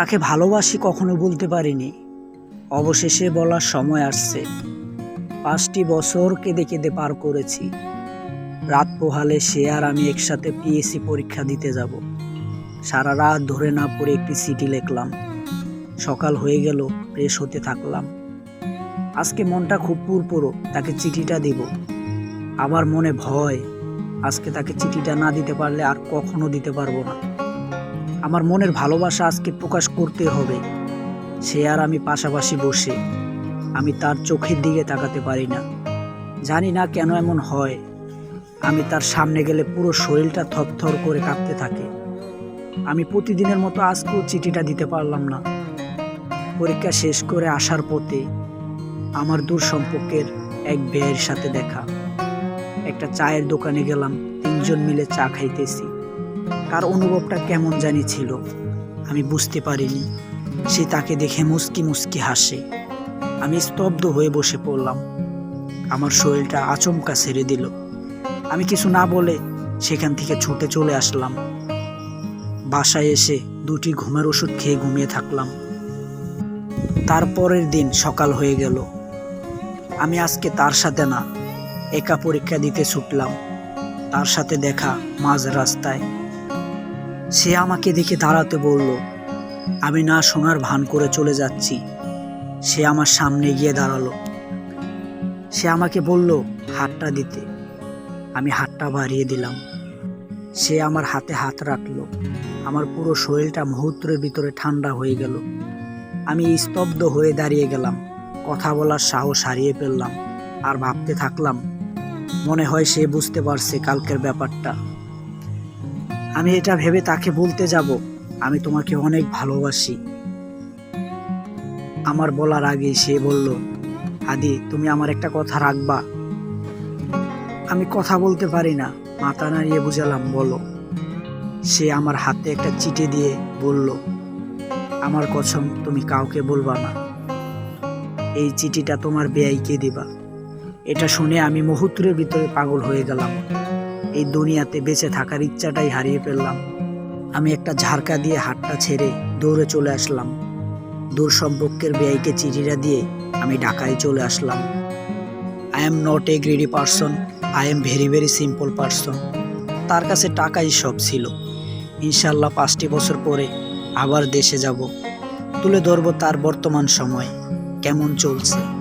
তাকে ভালোবাসি কখনো বলতে পারিনি। অবশেষে বলার সময় আসছে। পাঁচটি বছর কেঁদে কেঁদে পার করেছি। রাত পোহালে সে আর আমি একসাথে পিএসসি পরীক্ষা দিতে যাব। সারা রাত ধরে না পড়ে একটি সিটি লিখলাম। সকাল হয়ে গেল, ফ্রেশ হতে থাকলাম। আজকে মনটা খুব পুরপুরো, তাকে চিঠিটা দিব। আবার মনে ভয়, আজকে তাকে চিঠিটা না দিতে পারলে আর কখনো দিতে পারব না। আমার মনের ভালোবাসা আজকে প্রকাশ করতে হবে। সে আর আমি পাশাপাশি বসে। আমি তার চোখের দিকে তাকাতে পারি না। জানি না কেন এমন হয়। আমি তার সামনে গেলে পুরো শরীরটা থরথর করে কাঁপতে থাকে। আমি প্রতিদিনের মতো আজকেও চিঠিটা দিতে পারলাম না। পরীক্ষা শেষ করে আসার পথে আমার দূর সম্পর্কের এক বেয়ের সাথে দেখা। একটা চায়ের দোকানে গেলাম, তিনজন মিলে চা খাইতেছি। তার অনুভবটা কেমন জানি ছিল। আমি বুঝতে পারিনি। সে তাকে দেখে মুস্কি মুস্কি হাসে। আমি স্তব্ধ হয়ে বসে পড়লাম। আমার শরীরটা আচমকা ছেড়ে দিল। আমি কিছু না বলে সেখান থেকে ছুটে চলে আসলাম। বাসায় এসে দুটি ঘুমের ওষুধ খেয়ে ঘুমিয়ে থাকলাম। তারপরের দিন সকাল হয়ে গেল। আমি আজকে তার সাথে না, একা পরীক্ষা দিতে ছুটলাম। তার সাথে দেখা মাঝ রাস্তায়। সে আমাকে দেখে দাঁড়াতে বলল, আমি না শোনার ভান করে চলে যাচ্ছি। সে আমার সামনে গিয়ে দাঁড়াল। সে আমাকে বলল, হাতটা দিতে। আমি হাতটা বাড়িয়ে দিলাম। সে আমার হাতে হাত রাখল। আমার পুরো শরীরটা মুহূর্তের ভিতরে ঠান্ডা হয়ে গেল। আমি স্তব্ধ হয়ে দাঁড়িয়ে গেলাম। কথা বলার সাহস হারিয়ে ফেললাম আর ভাবতে থাকলাম, মনে হয় সে বুঝতে পারছে কালকের ব্যাপারটা। আমি এটা ভেবে তাকে বলতে যাব, আমি তোমাকে অনেক ভালোবাসি। আমার বলার আগে সে বলল, আদি, তুমি আমার একটা কথা রাখবা। আমি কথা বলতে পারি না, মাথা নাড়িয়ে বুঝালাম, বলো। সে আমার হাতে একটা চিঠি দিয়ে বলল, আমার কসম, তুমি কাউকে বলবা না। এই চিঠিটা তোমার বেয়াইকে দিবা। এটা শুনে আমি মুহূর্তের ভিতরে পাগল হয়ে গেলাম। এই দুনিয়াতে বেঁচে থাকার ইচ্ছাটাই হারিয়ে ফেললাম। আমি একটা ঝাড়কা দিয়ে হাতটা ছেড়ে দৌড়ে চলে আসলাম। দূর সম্পর্কের বেয়াইকে চিঠিটা দিয়ে আমি ঢাকায় চলে আসলাম। I am not a greedy person I am very very simple person তার কাছে টাকাই সব ছিল। ইনশাল্লাহ পাঁচটি বছর পরে আবার দেশে যাব। তুলে ধরবো তার বর্তমান সময়। কেমন চলছে?